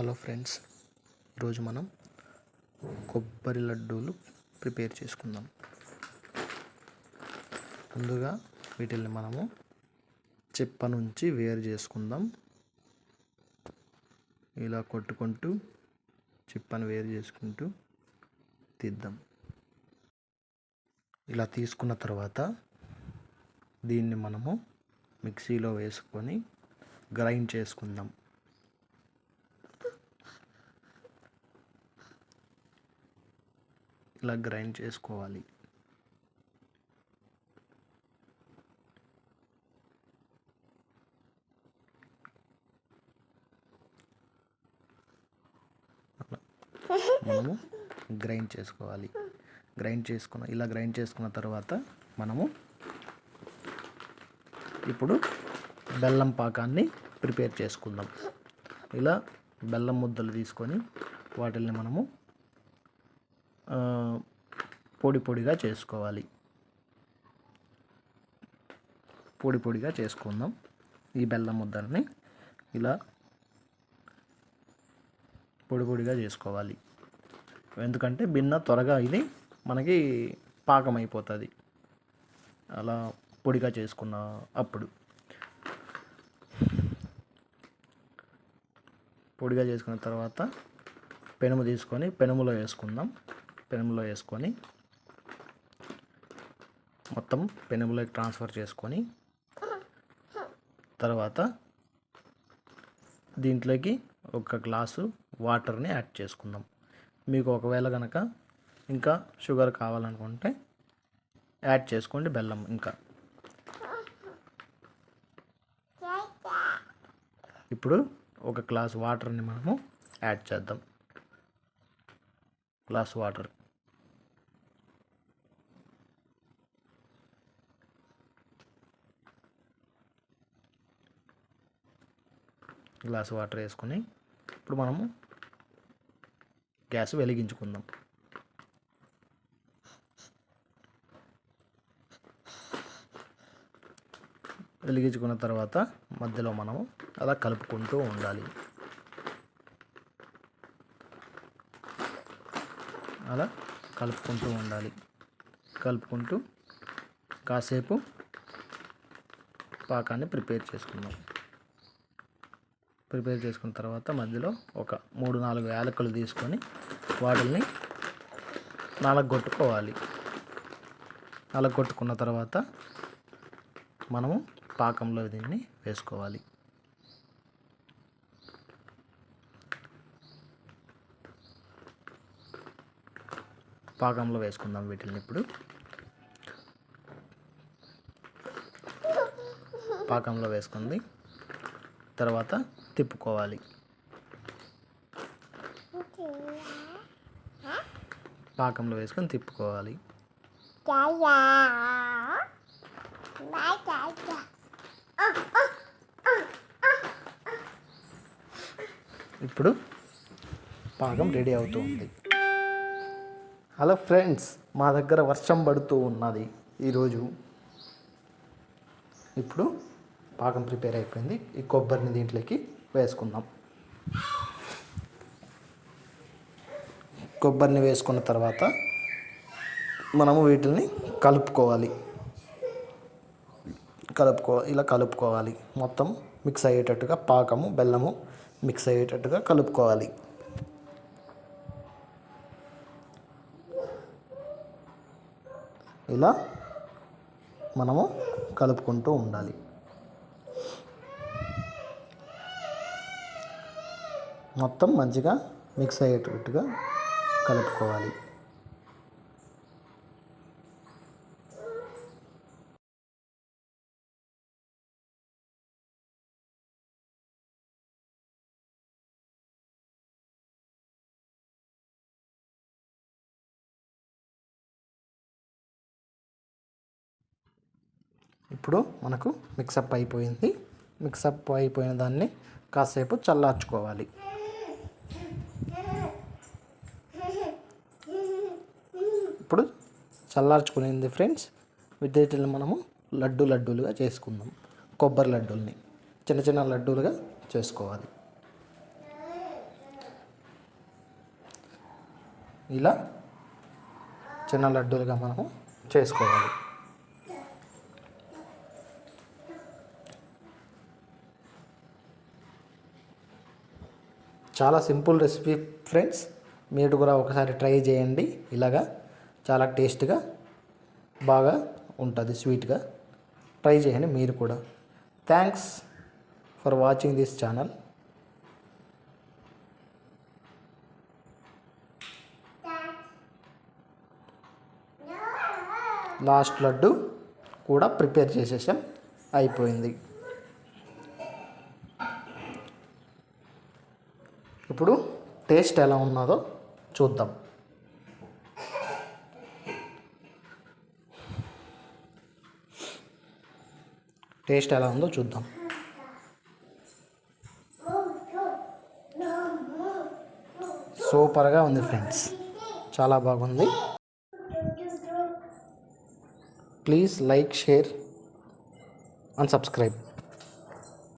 Hello friends ఈరోజు మనం కొబ్బరి లడ్డూలు ప్రిపేర్ చేసుకుందాం. ముందుగా వీటిని మనము చెప్ప నుంచి వేరు చేసుకుందాం. ఇలా కొట్టుకుంటూ చిప్పను వేరు చేసుకుంటూ తీద్దాం. ఇలా తీసుకున్న తర్వాత దీన్ని మనము మిక్సీలో వేసుకొని గ్రైండ్ చేసుకుందాం. ఇలా గ్రైండ్ చేసుకోవాలి. మనము గ్రైండ్ చేసుకోవాలి. గ్రైండ్ చేసుకున్న ఇలా గ్రైండ్ చేసుకున్న తర్వాత మనము ఇప్పుడు బెల్లం పాకాన్ని ప్రిపేర్ చేసుకుందాం. ఇలా బెల్లం ముద్దలు తీసుకొని వాటిని మనము పొడి పొడిగా చేసుకోవాలి. పొడి పొడిగా చేసుకుందాం. ఈ బెల్లం ముద్దని ఇలా పొడి పొడిగా చేసుకోవాలి. ఎందుకంటే బిన్న త్వరగా ఇది మనకి పాకం అయిపోతుంది. అలా పొడిగా చేసుకున్న అప్పుడు పొడిగా చేసుకున్న తర్వాత పెనుము తీసుకొని పెనుములో వేసుకుందాం. పెనుములో వేసుకొని మొత్తం పెనుములోకి ట్రాన్స్ఫర్ చేసుకొని తర్వాత దీంట్లోకి ఒక గ్లాసు వాటర్ని యాడ్ చేసుకుందాం. మీకు ఒకవేళ కనుక ఇంకా షుగర్ కావాలనుకుంటే యాడ్ చేసుకోండి బెల్లం ఇంకా. ఇప్పుడు ఒక గ్లాస్ వాటర్ని మనము యాడ్ చేద్దాం. Glass water. గ్లాస్ వాటర్ వేసుకొని ఇప్పుడు మనము గ్యాస్ వెలిగించుకుందాం. వెలిగించుకున్న తర్వాత మధ్యలో మనము అలా కలుపుకుంటూ ఉండాలి. అలా కలుపుకుంటూ ఉండాలి. కలుపుకుంటూ కాసేపు పాకాన్ని ప్రిపేర్ చేసుకుందాం. ప్రిపేర్ చేసుకున్న తర్వాత మధ్యలో ఒక మూడు నాలుగు యాలకులు తీసుకొని వాటిని నలగొట్టుకోవాలి. నలగొట్టుకున్న తర్వాత మనము పాకంలో దీన్ని వేసుకోవాలి. పాకంలో వేసుకుందాం వీటిని ఇప్పుడు. పాకంలో వేసుకుంది. తర్వాత తిప్పుకోవాలి. పాకంలో వేసుకొని తిప్పుకోవాలి. ఇప్పుడు పాకం రెడీ అవుతూ ఉంది హలో ఫ్రెండ్స్ మా దగ్గర వర్షం పడుతూ ఉన్నది ఈరోజు. ఇప్పుడు పాకం ప్రిపేర్ అయిపోయింది. ఈ కొబ్బరిని దీంట్లోకి వేసుకుందాం. కొబ్బరిని వేసుకున్న తర్వాత మనము వీటిని కలుపుకోవాలి. కలుపుకో ఇలా కలుపుకోవాలి. మొత్తం మిక్స్ అయ్యేటట్టుగా పాకము బెల్లము మిక్స్ అయ్యేటట్టుగా కలుపుకోవాలి. ఇలా మనము కలుపుకుంటూ ఉండాలి. మొత్తం మంచిగా మిక్స్ అయ్యేటట్టుగా కలుపుకోవాలి. ఇప్పుడు మనకు మిక్సప్ అయిపోయింది. మిక్సప్ అయిపోయిన దాన్ని కాసేపు చల్లార్చుకోవాలి. ఇప్పుడు చల్లార్చుకునేది ఫ్రెండ్స్ వీటిని మనము లడ్డు లడ్డూలుగా చేసుకుందాం. కొబ్బరి లడ్డూల్ని చిన్న చిన్న లడ్డూలుగా చేసుకోవాలి. ఇలా చిన్న లడ్డూలుగా మనము చేసుకోవాలి. చాలా సింపుల్ రెసిపీ ఫ్రెండ్స్ మీరు కూడా ఒకసారి ట్రై చేయండి. ఇలాగా చాలా టేస్ట్గా బాగా ఉంటుంది స్వీట్గా. ట్రై చేయండి మీరు కూడా. Thanks for watching this channel last laddu కూడా ప్రిపేర్ చేసేసాం. అయిపోయింది. ఇప్పుడు టేస్ట్ ఎలా ఉన్నదో చూద్దాం. టేస్ట్ ఎలా ఉందో చూద్దాం. సూపర్గా ఉంది ఫ్రెండ్స్. చాలా బాగుంది. Please like share and subscribe.